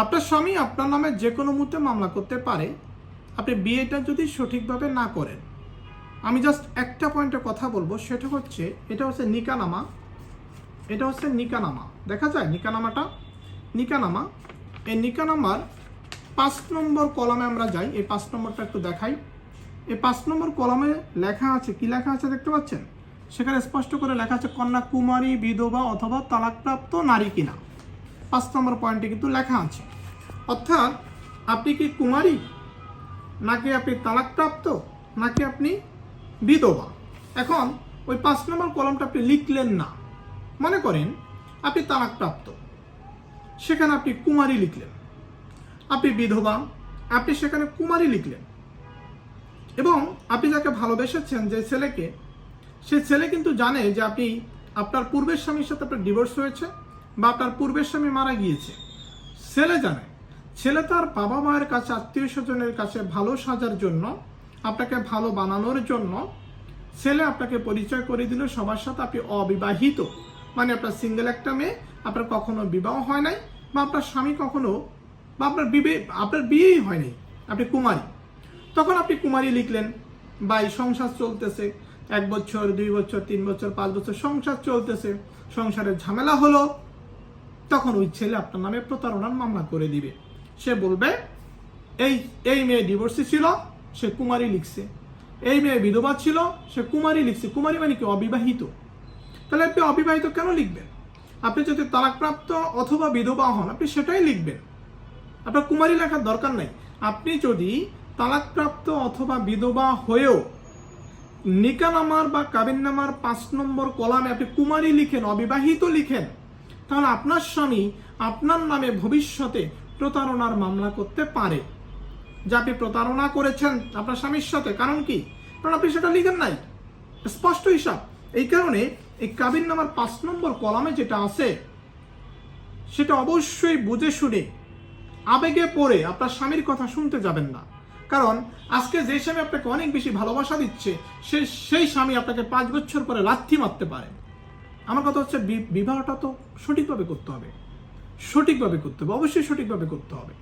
আপনার স্বামী আপনার নামে যে কোনো মুহূর্তে মামলা করতে পারে। আপনি বিয়েটা যদি সঠিকভাবে না করেন। আমি জাস্ট একটা পয়েন্টে কথা বলব, সেটা হচ্ছে এটা হচ্ছে নিকানামা। এটা হচ্ছে নিকানামা। দেখা যায় নিকানামাটা? নিকানামা। এই নিকানামার পাঁচ নম্বর কলমে আমরা যাই, এই পাঁচ নম্বরটা একটু দেখাই। এই পাঁচ নম্বর কলমে লেখা আছে, কি লেখা আছে দেখতে পাচ্ছেন? সেখানে স্পষ্ট করে লেখা আছে কন্যা কুমারী বিধবা অথবা তালাকপ্রাপ্ত নারী কিনা। পাঁচ নম্বর পয়েন্টে কিন্তু লেখা আছে। অর্থাৎ আপনি কি কুমারী? নাকি আপনি তালাকপ্রাপ্ত? নাকি আপনি বিধবা? এখন ওই পাঁচ নম্বর কলমটা আপনি লিখলেন না। মনে করেন আপনি তালাকপ্রাপ্ত। সেখানে আপনি কুমারী লিখলেন। আপনি বিধবা, আপনি সেখানে কুমারী লিখলেন। এবং আপনি যাকে ভালোবেসেছেন যে ছেলেকে, সে ছেলে কিন্তু জানে যে আপনি, আপনার পূর্বের স্বামীর সাথে আপনার ডিভোর্স হয়েছে। বা আপনার পূর্বের স্বামী মারা গিয়েছে। ছেলে জানে, ছেলে তার বাবা মায়ের কাছে, আত্মীয় স্বজনের কাছে ভালো সাজার জন্য, আপনাকে ভালো বানানোর জন্য ছেলে আপনাকে পরিচয় করে দিল, সবার সাথে আপনি অবিবাহিত। মানে আপনার সিঙ্গেল একটা মেয়ে, আপনার কখনো বিবাহ হয় নাই, বা আপনার স্বামী কখনো, বা আপনার বিবে, আপনার বিয়েই হয়নি, আপনি কুমারী। তখন আপনি কুমারী লিখলেন বা এই সংসার চলতেছে, এক বছর, দুই বছর, তিন বছর, পাঁচ বছর, সংসার চলতেছে, সংসারের ঝামেলা হলো তখন ওই ছেলে আপনার নামে প্রতারণার মামলা করে দিবে। সে বলবে, এই এই মেয়ে ডিভোর্সি ছিল, সে কুমারী লিখছে। এই মেয়ে বিধবা ছিল, সে কুমারী লিখছে। কুমারী মানে কি? অবিবাহিত। তাহলে আপনি অবিবাহিত কেন লিখবেন? আপনি যদি তালাকপ্রাপ্ত অথবা বিধবা হন, আপনি সেটাই লিখবেন। আপনার কুমারী লেখার দরকার নাই। আপনি যদি তালাকপ্রাপ্ত অথবা বিধবা হয়েও নিকানামার বা কাবিননামার পাঁচ নম্বর কলামে আপনি কুমারী লিখেন, অবিবাহিত লিখেন তাহলে আপনার স্বামী আপনার নামে ভবিষ্যতে প্রতারণার মামলা করতে পারে। যে আপনি প্রতারণা করেছেন আপনার স্বামীর সাথে, কারণ কি? কারণ আপনি সেটা লিখেন নাই। স্পষ্ট হিসাব। এই কারণে এই কাবিন নামার পাঁচ নম্বর কলামে যেটা আছে, সেটা অবশ্যই বুঝে শুনে, আবেগে পড়ে আপনার স্বামীর কথা শুনতে যাবেন না। কারণ আজকে যে স্বামী আপনাকে অনেক বেশি ভালোবাসা দিচ্ছে, সে সেই স্বামী আপনাকে পাঁচ বছর পরে লাথি মারতে পারে। আমার কথা হচ্ছে বিবাহটা তো সঠিকভাবে করতে হবে। সঠিকভাবে করতে হবে, অবশ্যই সঠিকভাবে করতে হবে।